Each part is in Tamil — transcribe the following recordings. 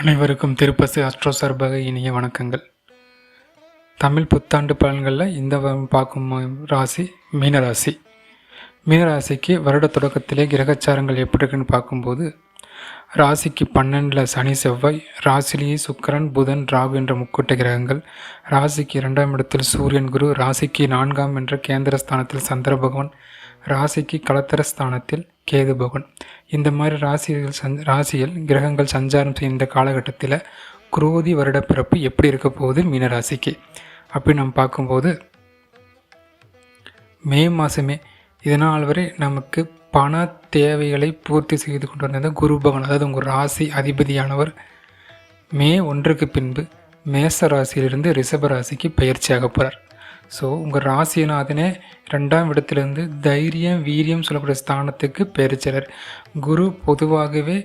அனைவருக்கும் திருப்பசி அஸ்ட்ரோ சார்பாக இனிய வணக்கங்கள். தமிழ் புத்தாண்டு பலன்களில் இந்த பார்க்கும் ராசி மீனராசி. மீனராசிக்கு வருட தொடக்கத்திலே கிரகச்சாரங்கள் எப்படி இருக்குன்னு பார்க்கும்போது ராசிக்கு பன்னெண்டில் சனி செவ்வாய் ராசிலேயே சுக்கரன் புதன் ராகு என்ற முக்கூட்ட கிரகங்கள். ராசிக்கு இரண்டாம் இடத்தில் சூரியன் குரு ராசிக்கு நான்காம் என்ற கேந்திர ஸ்தானத்தில் சந்திர பகவான் ராசிக்கு களத்திர ஸ்தானத்தில் கேது பகவான். இந்த மாதிரி ராசிகள் சந் ராசியில் கிரகங்கள் சஞ்சாரம் செய்கின்ற காலகட்டத்தில் குரோதி வருடப்பிறப்பு எப்படி இருக்க போகுது மீனராசிக்கு அப்படி நம்ம பார்க்கும்போது மே மாதமே இதனால் வரை நமக்கு பண தேவைகளை பூர்த்தி செய்து கொண்டு வந்தது குரு பகவான் அதாவது உங்கள் ராசி அதிபதியானவர் மே ஒன்றுக்கு பின்பு மேச ராசியிலிருந்து ரிஷப ராசிக்கு பயிற்சியாக போகிறார் ஸோ உங்கள் ராசிநாதனே ரெண்டாம் இடத்துலேருந்து தைரியம் வீரியம் சொல்லக்கூடிய ஸ்தானத்துக்கு பயிற்சியாளர் குரு பொதுவாகவே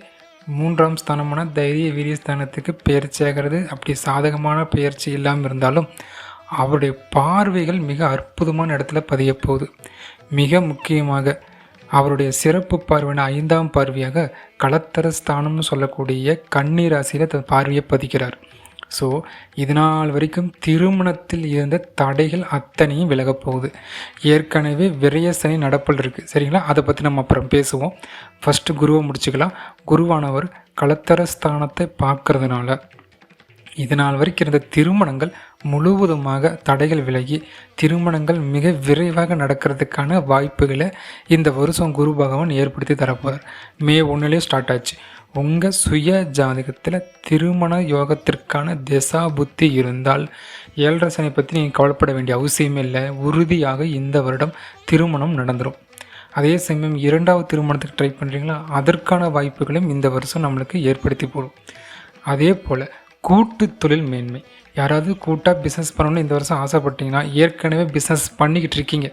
மூன்றாம் ஸ்தானமான தைரிய வீரிய ஸ்தானத்துக்கு பயிற்சியாகிறது அப்படி சாதகமான பயிற்சி இல்லாமல் இருந்தாலும் அவருடைய பார்வைகள் மிக அற்புதமான இடத்துல பதிய போகுது. மிக முக்கியமாக அவருடைய சிறப்பு பார்வையான ஐந்தாம் பார்வையாக களத்தர ஸ்தானம்னு சொல்லக்கூடிய கண்ணீர் ராசியில் தன் பார்வையை பதிக்கிறார். ஸோ இதனால் வரைக்கும் திருமணத்தில் இருந்த தடைகள் அத்தனையும் விலகப் போகுது. ஏற்கனவே விரயசனி நடப்பல் இருக்குது சரிங்களா? அதை பற்றி நம்ம அப்புறம் பேசுவோம். ஃபஸ்ட்டு குருவை முடிச்சுக்கலாம். குருவானவர் களத்தர ஸ்தானத்தை பார்க்கறதுனால. இதனால் வரைக்கும் இருந்த திருமணங்கள் முழுவதுமாக தடைகள் விலகி திருமணங்கள் மிக விரைவாக நடக்கிறதுக்கான வாய்ப்புகளை இந்த வருஷம் குரு பகவான் ஏற்படுத்தி தரப்போகிறார் மே ஒன்றுலேயே ஸ்டார்ட் ஆச்சு. உங்கள் சுய ஜாதகத்தில் திருமண யோகத்திற்கான திசா புத்தி இருந்தால் ஏழரை சனி பற்றி நீங்கள் கவலைப்பட வேண்டிய அவசியமே இல்லை. உறுதியாக இந்த வருடம் திருமணம் நடந்துடும் அதே சமயம் இரண்டாவது திருமணத்துக்கு ட்ரை பண்ணுறீங்களா அதற்கான வாய்ப்புகளையும் இந்த வருஷம் நம்மளுக்கு ஏற்படுத்தி போடும். அதே போல் கூட்டு தொழில் மேன்மை. யாராவது கூட்டாக பிஸ்னஸ் பண்ணணும்னு இந்த வருஷம் ஆசைப்பட்டீங்கன்னா ஏற்கனவே பிஸ்னஸ் பண்ணிக்கிட்டு இருக்கீங்க.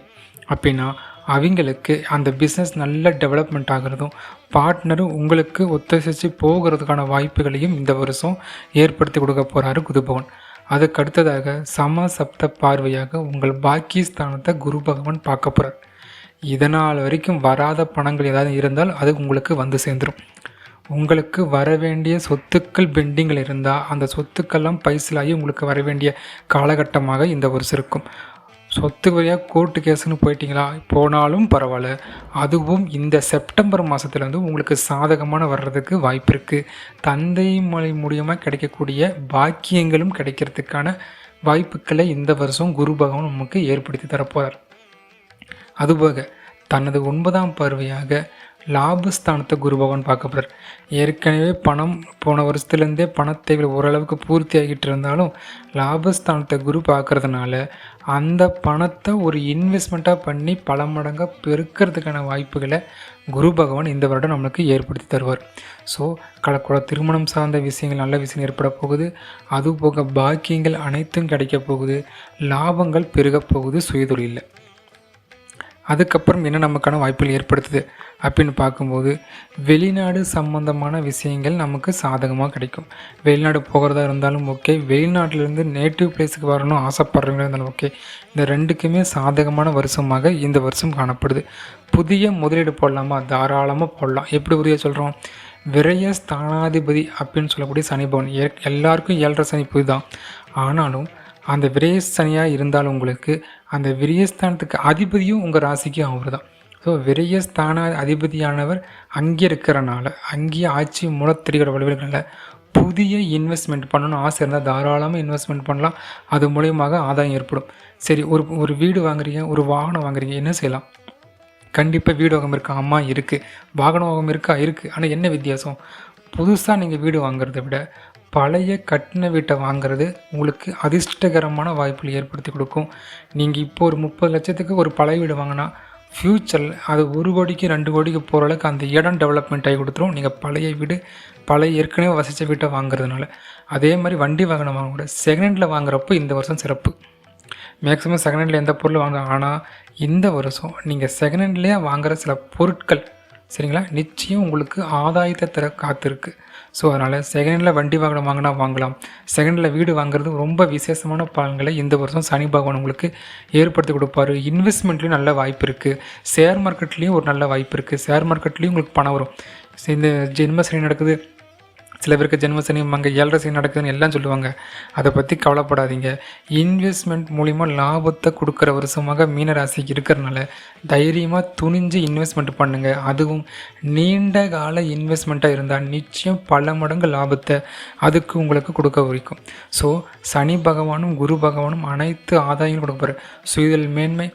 அப்படின்னா அவங்களுக்கு அந்த பிஸ்னஸ் நல்ல டெவலப்மெண்ட் ஆகிறதும் பார்ட்னரும் உங்களுக்கு ஒத்துழைச்சி போகிறதுக்கான வாய்ப்புகளையும் இந்த வருஷம் ஏற்படுத்தி கொடுக்க போகிறாரு குருபவன் அதுக்கு அடுத்ததாக சம சப்த பார்வையாக உங்கள் பாக்கி ஸ்தானத்தை குரு பகவான் பார்க்க போகிறார் இதனால் வரைக்கும் வராத பணங்கள் ஏதாவது இருந்தால் அது உங்களுக்கு வந்து சேர்ந்துடும் உங்களுக்கு வர வேண்டிய சொத்துக்கள் பெண்டிங்கில் இருந்தால் அந்த சொத்துக்கள்லாம் பைசலாகி உங்களுக்கு வர வேண்டிய காலகட்டமாக இந்த வருஷம் இருக்கும். சொத்து வழியாக கோர்ட்டு கேஸுன்னு போயிட்டீங்களா? போனாலும் பரவாயில்ல. அதுவும் இந்த செப்டம்பர் மாதத்துலேருந்து உங்களுக்கு சாதகமான வர்றதுக்கு வாய்ப்பு இருக்குது தந்தை மொழி மூலியமாக கிடைக்கக்கூடிய பாக்கியங்களும் கிடைக்கிறதுக்கான வாய்ப்புகளை இந்த வருஷம் குரு பகவான் நமக்கு ஏற்படுத்தி தரப்போகிறார் அதுபோக தனது ஒன்பதாம் பார்வையாக லாபஸ்தானத்தை குரு பகவான் பார்க்க போகிறார் ஏற்கனவே பணம் போன வருஷத்துலேருந்தே பணத்தேவை ஓரளவுக்கு பூர்த்தி ஆகிட்டு இருந்தாலும் லாபஸ்தானத்தை குரு பார்க்கறதுனால அந்த பணத்தை ஒரு இன்வெஸ்ட்மெண்ட்டாக பண்ணி பல மடங்காக பெருக்கிறதுக்கான வாய்ப்புகளை குரு பகவான் இந்த வருடம் நம்மளுக்கு ஏற்படுத்தி தருவார். ஸோ கலக்கூட திருமணம் சார்ந்த விஷயங்கள் நல்ல விஷயம் ஏற்பட போகுது. அதுபோக பாக்கியங்கள் அனைத்தும் கிடைக்க போகுது. லாபங்கள் பெருகப் போகுது. சுயதொழிலில். அதுக்கப்புறம் என்ன நமக்கான வாய்ப்புகள் ஏற்படுத்துது அப்படின்னு பார்க்கும்போது வெளிநாடு சம்மந்தமான விஷயங்கள் நமக்கு சாதகமாக கிடைக்கும். வெளிநாடு போகிறதா இருந்தாலும் ஓகே. வெளிநாட்டிலேருந்து நேட்டிவ் பிளேஸுக்கு வரணும் ஆசைப்படுறவங்க இருந்தாலும் ஓகே. இந்த ரெண்டுக்குமே சாதகமான வருஷமாக இந்த வருஷம் காணப்படுது. புதிய முதலீடு போடலாமா? தாராளமாக போடலாம். எப்படி புதிய சொல்கிறோம் விரைய ஸ்தானாதிபதி அப்படின்னு சொல்லக்கூடிய சனி பவன் எல்லாருக்கும் ஏழரை சனி புதிதான் ஆனாலும் அந்த விரயஸ்தனியாக இருந்தாலும் உங்களுக்கு அந்த விரயஸ்தானத்துக்கு அதிபதியும் உங்கள் ராசிக்கும் அவர் தான் ஸோ விரயஸ்தான அதிபதியானவர் அங்கே இருக்கிறனால அங்கேயே ஆட்சி மூலத்திரிகிற வலுவல்களில் புதிய இன்வெஸ்ட்மெண்ட் பண்ணணும்னு ஆசை இருந்தால் தாராளமாக இன்வெஸ்ட்மெண்ட் பண்ணலாம். அது மூலயமாக ஆதாயம் ஏற்படும். சரி ஒரு ஒரு வீடு வாங்குறீங்க ஒரு வாகனம் வாங்குறீங்க என்ன செய்யலாம்? கண்டிப்பாக வீடு வாகம் இருக்கா? அம்மா இருக்குது வாகன வாகம் இருக்கா? இருக்குது ஆனால் என்ன வித்தியாசம்? புதுசாக நீங்கள் வீடு வாங்குறத விட பழைய கட்டின வீட்டை வாங்குறது உங்களுக்கு அதிர்ஷ்டகரமான வாய்ப்புகள் ஏற்படுத்தி கொடுக்கும். நீங்கள் இப்போ ஒரு முப்பது லட்சத்துக்கு ஒரு பழைய வீடு வாங்கினா ஃப்யூச்சரில் அது ஒரு கோடிக்கு ரெண்டு கோடிக்கு போகிற அளவுக்கு அந்த இடம் டெவலப்மெண்ட் ஆகி கொடுத்துரும். நீங்கள் பழைய வீடு பழைய ஏற்கனவே வசித்த வீட்டை வாங்குறதுனால. அதே மாதிரி வண்டி வாகனம் வாங்க கூட வாங்குறப்போ இந்த வருஷம் சிறப்பு. மேக்ஸிமம் செகண்ட் ஹேண்டில் எந்த பொருள் வாங்க ஆனால் இந்த வருஷம் நீங்கள் செகண்ட் ஹேண்ட்லேயே வாங்குகிற சில பொருட்கள் சரிங்களா? நிச்சயம் உங்களுக்கு ஆதாயத்தை தர காத்திருக்கு. ஸோ அதனால் செகண்டில் வண்டி வாகனம் வாங்கினா வாங்கலாம். செகண்டில் வீடு வாங்குறது ரொம்ப விசேஷமான பலன்களை இந்த வருஷம் சனி பகவான் உங்களுக்கு ஏற்படுத்தி கொடுப்பாரு. இன்வெஸ்ட்மெண்ட்லேயும் நல்ல வாய்ப்பு இருக்குது ஷேர் மார்க்கெட்லேயும் ஒரு நல்ல வாய்ப்பு இருக்குது ஷேர் மார்க்கெட்லேயும் உங்களுக்கு பணம் வரும். இந்த ஜென்ம சனி நடக்குது. சில பேருக்கு ஜென்மசனி அங்கே ஏழரை சனி நடக்குதுன்னு எல்லாம் சொல்லுவாங்க. அதை பற்றி கவலைப்படாதீங்க. இன்வெஸ்ட்மெண்ட் மூலிமா லாபத்தை கொடுக்குற வருஷமாக மீனராசிக்கு இருக்கிறனால தைரியமாக துணிஞ்சு இன்வெஸ்ட்மெண்ட் பண்ணுங்கள் அதுவும் நீண்ட கால இன்வெஸ்ட்மெண்ட்டாக இருந்தால் நிச்சயம் பல மடங்கு லாபத்தை அதுக்கு உங்களுக்கு கொடுக்க வைக்கும். ஸோ சனி பகவானும் குரு பகவானும் அனைத்து ஆதாயங்களும் கொடுக்க ஸோ இதில் மேன்மை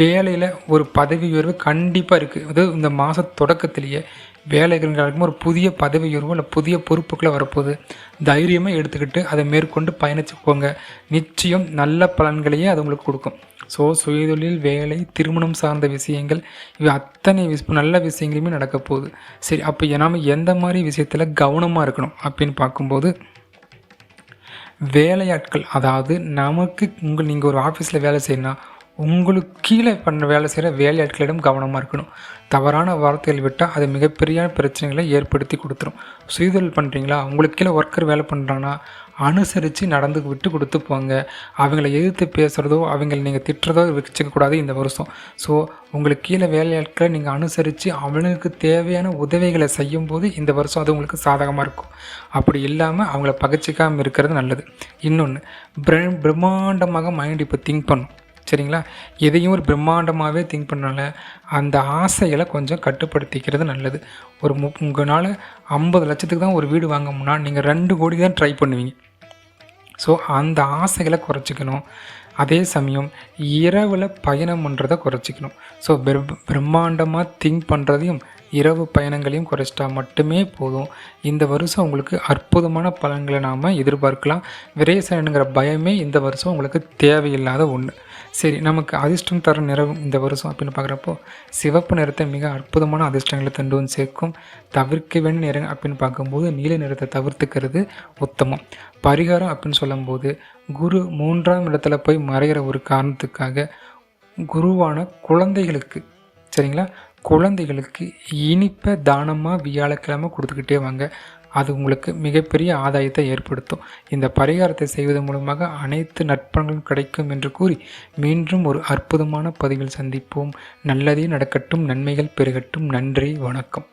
வேலையில் ஒரு பதவி உயர்வு கண்டிப்பாக இருக்குது அதாவது இந்த மாத தொடக்கத்திலேயே வேலைகளுக்கும் ஒரு புதிய பதவி உயர்வோ இல்லை புதிய பொறுப்புகளை வரப்போகுது. தைரியமாக எடுத்துக்கிட்டு அதை மேற்கொண்டு பயணிச்சு போங்க நிச்சயம் நல்ல பலன்களையே அது உங்களுக்கு கொடுக்கும். ஸோ சுயதொழில் வேலை திருமணம் சார்ந்த விஷயங்கள் இவை அத்தனை விஷ் நல்ல விஷயங்களுமே நடக்க போகுது. சரி அப்போ நாம் எந்த மாதிரி விஷயத்தில் கவனமாக இருக்கணும் அப்படின்னு பார்க்கும்போது வேலையாட்கள் அதாவது நமக்கு உங்கள் நீங்கள் ஒரு ஆஃபீஸில் வேலை செய்யணும் உங்களுக்கு கீழே பண்ண வேலை செய்கிற வேலையாட்களிடம் கவனமாக இருக்கணும். தவறான வார்த்தைகள் விட்டால் அது மிகப்பெரிய பிரச்சனைகளை ஏற்படுத்தி கொடுத்துரும். சுயதொழில் பண்ணுறீங்களா உங்களுக்கு கீழே ஒர்க்கர் வேலை பண்ணுறாங்கன்னா அனுசரித்து நடந்து விட்டு கொடுத்து போங்க. அவங்கள எதிர்த்து பேசுகிறதோ அவங்கள நீங்கள் திட்டுறதோ வச்சுக்கக்கூடாது இந்த வருஷம். ஸோ உங்களுக்கு கீழே வேலையாட்களை நீங்கள் அனுசரித்து அவங்களுக்கு தேவையான உதவிகளை செய்யும்போது இந்த வருஷம் அது உங்களுக்கு சாதகமாக இருக்கும். அப்படி இல்லாமல் அவங்கள பகச்சிக்காமல் இருக்கிறது நல்லது. இன்னொன்று பிர பிரம்மாண்டமாக மைண்ட் இப்போ திங்க் பண்ணும். சரிங்களா? எதையும் ஒரு பிரம்மாண்டமாகவே திங்க் பண்ணால. அந்த ஆசைகளை கொஞ்சம் கட்டுப்படுத்திக்கிறது நல்லது. ஒரு மு உங்களால் ஐம்பது லட்சத்துக்கு தான் ஒரு வீடு வாங்க நீங்கள் ரெண்டு கோடி தான் ட்ரை பண்ணுவீங்க. ஸோ அந்த ஆசைகளை குறைச்சிக்கணும். அதே சமயம் இரவில் பயணம் பண்ணுறதை குறைச்சிக்கணும். ஸோ பிரம்மாண்டமாக திங்க் பண்ணுறதையும் இரவு பயணங்களையும் குறைச்சிட்டா மட்டுமே போதும். இந்த வருஷம் உங்களுக்கு அற்புதமான பலன்களை நாம் எதிர்பார்க்கலாம். விரேசனுங்கிற பயமே இந்த வருஷம் உங்களுக்கு தேவையில்லாத ஒன்று சரி நமக்கு அதிர்ஷ்டம் தர நிறம் இந்த வருஷம் அப்படின்னு பார்க்குறப்போ சிவப்பு நிறத்தை மிக அற்புதமான அதிர்ஷ்டங்களை தண்டு வந்து சேர்க்கும். தவிர்க்க வேண்டிய நிறம் அப்படின்னு பார்க்கும்போது நீல நிறத்தை தவிர்த்துக்கிறது உத்தமம். பரிகாரம் அப்படின்னு சொல்லும்போது குரு மூன்றாம் இடத்துல போய் மறைகிற ஒரு காரணத்துக்காக குருவான குழந்தைகளுக்கு சரிங்களா? குழந்தைகளுக்கு இனிப்பை தானமாக வியாழக்கிழமை கொடுத்துக்கிட்டே வாங்க. அது உங்களுக்கு மிகப்பெரிய ஆதாயத்தை ஏற்படுத்தும். இந்த பரிகாரத்தை செய்வதன் மூலமாக அனைத்து நட்பங்களும் கிடைக்கும் என்று கூறி மீண்டும் ஒரு அற்புதமான பதிவில் சந்திப்போம். நல்லதே நடக்கட்டும் நன்மைகள் பெருகட்டும். நன்றி வணக்கம்.